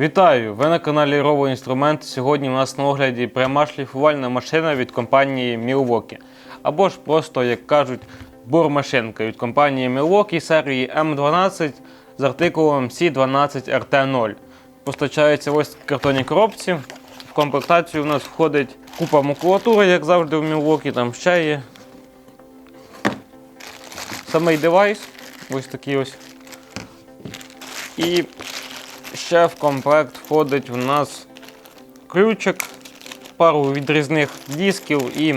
Вітаю! Ви на каналі Rovo Інструмент. Сьогодні у нас на огляді пряма шліфувальна машина від компанії Milwaukee. Або ж просто, як кажуть, бурмашинка від компанії Milwaukee серії M12 з артикулом C12RT0. Постачається ось в картонній коробці. В комплектацію у нас входить купа макулатури, як завжди в Milwaukee, там ще є. Самий девайс, ось такий ось. І ще в комплект входить у нас ключик, пару відрізних дисків і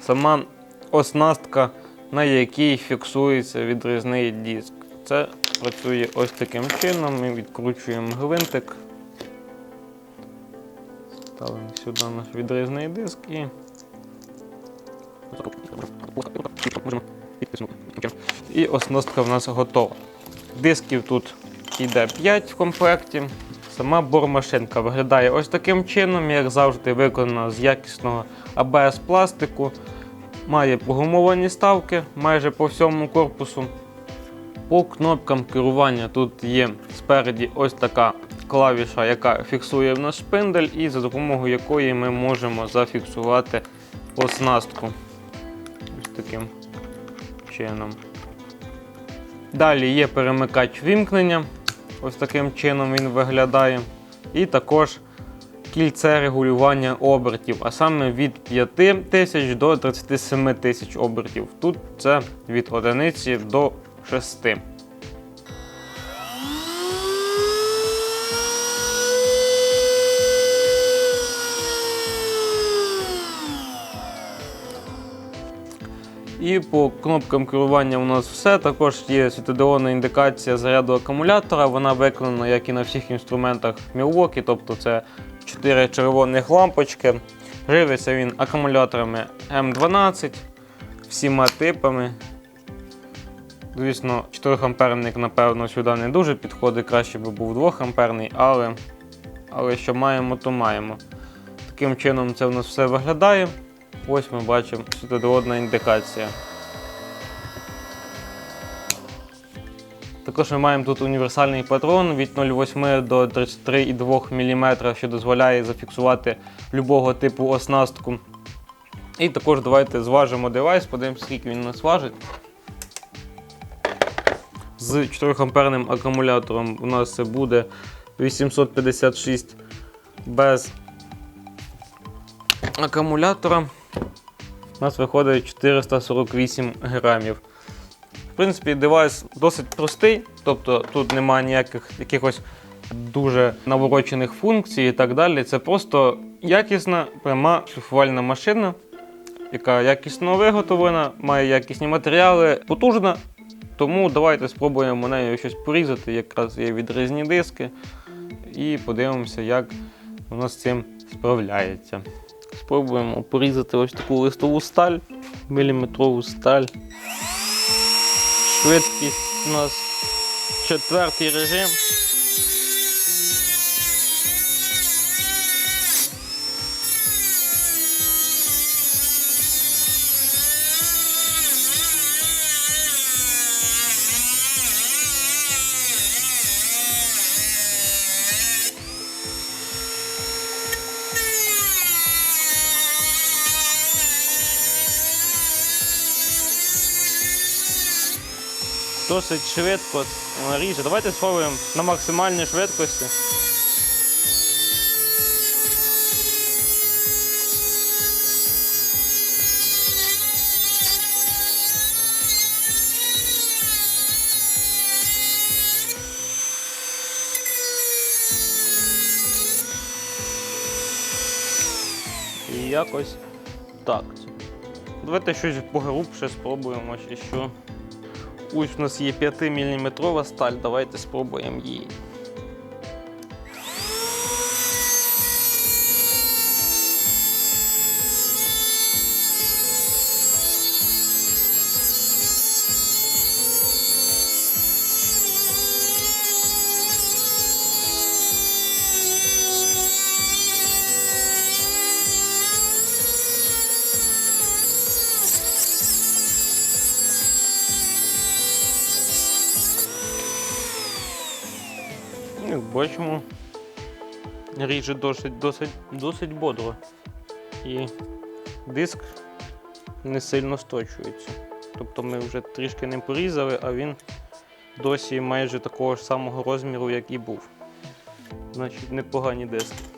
сама оснастка, на якій фіксується відрізний диск. Це працює ось таким чином. Ми відкручуємо гвинтик. Ставимо сюди наш відрізний диск і. І оснастка в нас готова. Дисків тут йде 5 в комплекті. Сама бормашинка виглядає ось таким чином, як завжди, виконана з якісного АБС пластику. Має прогумовані ставки майже по всьому корпусу. По кнопкам керування тут є спереді ось така клавіша, яка фіксує в наш шпиндель, і за допомогою якої ми можемо зафіксувати оснастку. Ось таким чином. Далі є перемикач вімкнення. Ось таким чином він виглядає. І також кільце регулювання обертів, а саме від 5 тисяч до 37 тисяч обертів. Тут це від одиниці до 6. І по кнопкам керування у нас все. Також є світодіодна індикація заряду акумулятора. Вона виконана, як і на всіх інструментах Milwaukee, тобто це 4 червоних лампочки. Живиться він акумуляторами М12 всіма типами. Звісно, 4 амперник, напевно, сюди не дуже підходить, краще би був 2 амперний, але, але що маємо, то маємо. Таким чином це в нас все виглядає. Ось ми бачимо світодіодна індикація. Також ми маємо тут універсальний патрон від 0,8 до 33,2 мм, що дозволяє зафіксувати любого типу оснастку. І також давайте зважимо девайс, подивимося, скільки він нас важить. З 4 амперним акумулятором у нас це буде 856 без акумулятора. У нас виходить 448 грамів. В принципі, девайс досить простий, тобто тут немає ніяких якихось дуже наворочених функцій і так далі. Це просто якісна пряма шліфувальна машина, яка якісно виготовлена, має якісні матеріали, потужна. Тому давайте спробуємо нею щось порізати, якраз є відрізні диски, і подивимося, як воно з цим справляється. Спробуємо порізати ось таку листову сталь, міліметрову сталь. Швидкість у нас четвертий режим. Досить швидко ріже. Давайте спробуємо на максимальній швидкості. І якось так. Давайте щось погрубше спробуємо чи що. Ось у нас є 5-мм сталь, давайте спробуємо її. Бачимо, ріже досить, досить, досить бодро. І диск не сильно сточується. Тобто ми вже трішки не порізали, а він досі майже такого ж самого розміру, як і був. Значить, непогані диски.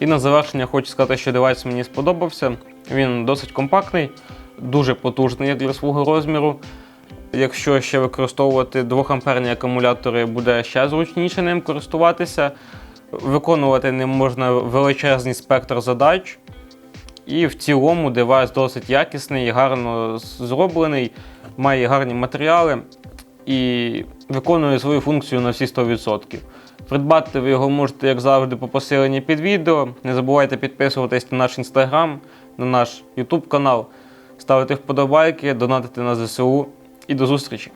І на завершення хочу сказати, що девайс мені сподобався. Він досить компактний, дуже потужний для свого розміру. Якщо ще використовувати 2-амперні акумулятори, буде ще зручніше ним користуватися. Виконувати ним можна величезний спектр задач. І в цілому девайс досить якісний, гарно зроблений, має гарні матеріали і виконує свою функцію на всі 100%. Придбати ви його можете, як завжди, по посиленні під відео. Не забувайте підписуватись на наш інстаграм, на наш ютуб канал, ставити вподобайки, донатити на ЗСУ і до зустрічі!